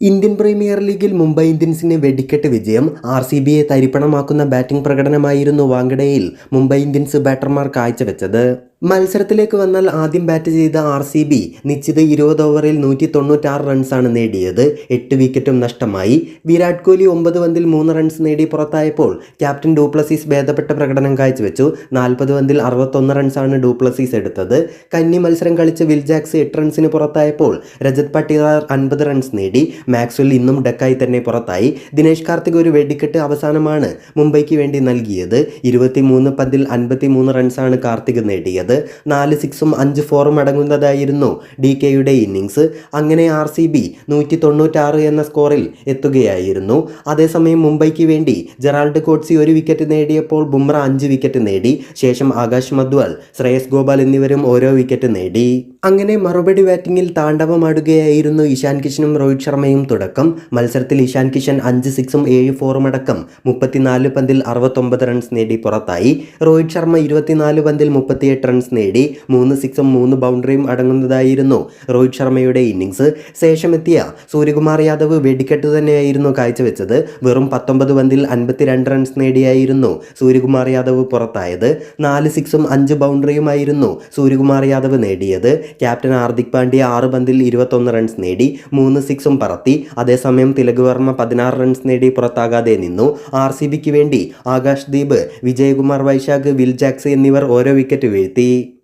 Indian premier ലീഗിൽ മുംബൈ ഇന്ത്യൻസിന് വെടിക്കെട്ട് വിജയം. ആർ സി ബിയെ തരിപ്പണമാക്കുന്ന ബാറ്റിംഗ് പ്രകടനമായിരുന്നു വാങ്കഡയിൽ മുംബൈ ഇന്ത്യൻസ് ബാറ്റർമാർ കാഴ്ചവെച്ചത്. മത്സരത്തിലേക്ക് വന്നാൽ ആദ്യം ബാറ്റ് ചെയ്ത ആർ സി ബി നിശ്ചിത ഇരുപത് ഓവറിൽ നൂറ്റി തൊണ്ണൂറ്റാറ് റൺസാണ് നേടിയത്. എട്ട് വിക്കറ്റും നഷ്ടമായി. വിരാട് കോഹ്ലി ഒമ്പത് പന്തിൽ മൂന്ന് റൺസ് നേടി പുറത്തായപ്പോൾ ക്യാപ്റ്റൻ ഡൂപ്ലസീസ് ഭേദപ്പെട്ട പ്രകടനം കാഴ്ചവെച്ചു. നാൽപ്പത് പന്തിൽ അറുപത്തൊന്ന് റൺസാണ് ഡൂപ്ലസീസ് എടുത്തത്. കന്നി മത്സരം കളിച്ച് വിൽജാക്സ് എട്ട് റൺസിന് പുറത്തായപ്പോൾ രജത് പട്ടിദാർ അൻപത് റൺസ് നേടി. മാക്സ്വെൽ ഇന്നും ഡക്കായി തന്നെ പുറത്തായി. ദിനേശ് കാർത്തിക് ഒരു വെടിക്കെട്ട് അവസാനമാണ് മുംബൈക്ക് വേണ്ടി നൽകിയത്. ഇരുപത്തിമൂന്ന് പന്തിൽ അൻപത്തിമൂന്ന് റൺസാണ് കാർത്തിക് നേടിയത്. നാല് സിക്സും അഞ്ച് ഫോറും അടങ്ങുന്നതായിരുന്നു ഡി കെയുടെ ഇന്നിങ്സ് അങ്ങനെ ആർ സി ബി നൂറ്റി തൊണ്ണൂറ്റാറ് എന്ന സ്കോറിൽ എത്തുകയായിരുന്നു. അതേസമയം മുംബൈക്ക് വേണ്ടി ജെറാൾഡ് കോട്സി ഒരു വിക്കറ്റ് നേടിയപ്പോൾ ബുംറ അഞ്ച് വിക്കറ്റ് നേടി. ശേഷം ആകാശ് മധ്വൽ ശ്രേയസ് ഗോപാൽ എന്നിവരും ഓരോ വിക്കറ്റ് നേടി. അങ്ങനെ മറുപടി ബാറ്റിംഗിൽ താണ്ഡവമാടുകയായിരുന്നു ഇഷാൻ കിഷനും രോഹിത് ശർമ്മയും തുടക്കം. മത്സരത്തിൽ ഇഷാൻ കിഷൻ അഞ്ച് സിക്സും ഏഴ് ഫോറും അടക്കം മുപ്പത്തിനാല് പന്തിൽ അറുപത്തൊമ്പത് റൺസ് നേടി പുറത്തായി. രോഹിത് ശർമ്മ ഇരുപത്തിനാല് പന്തിൽ മുപ്പത്തിയെട്ട് റൺസ് നേടി മൂന്ന് സിക്സും മൂന്ന് ബൗണ്ടറിയും അടങ്ങുന്നതായിരുന്നു. രോഹിത് ശർമ്മയുടെ ഇന്നിങ്സ് ശേഷമെത്തിയ സൂര്യകുമാർ യാദവ് വെടിക്കെട്ട് തന്നെയായിരുന്നു കാഴ്ചവെച്ചത്. വെറും പത്തൊമ്പത് പന്തിൽ അൻപത്തിരണ്ട് റൺസ് നേടിയായിരുന്നു സൂര്യകുമാർ യാദവ് പുറത്തായത്. നാല് സിക്സും അഞ്ച് ബൗണ്ടറിയുമായിരുന്നു സൂര്യകുമാർ യാദവ് നേടിയത്. ക്യാപ്റ്റൻ ഹാർദിക് പാണ്ഡ്യ ആറ് പന്തിൽ ഇരുപത്തൊന്ന് റൺസ് നേടി മൂന്ന് സിക്സും പറത്തി. അതേസമയം തിലക് വർമ്മ പതിനാറ് റൺസ് നേടി പുറത്താകാതെ നിന്നു. ആർ സി ബിക്ക് വേണ്ടി ആകാശ് ദീപ് വിജയകുമാർ വൈശാഖ് വിൽ ജാക്സ് എന്നിവർ ഓരോ വിക്കറ്റ് വീഴ്ത്തി. the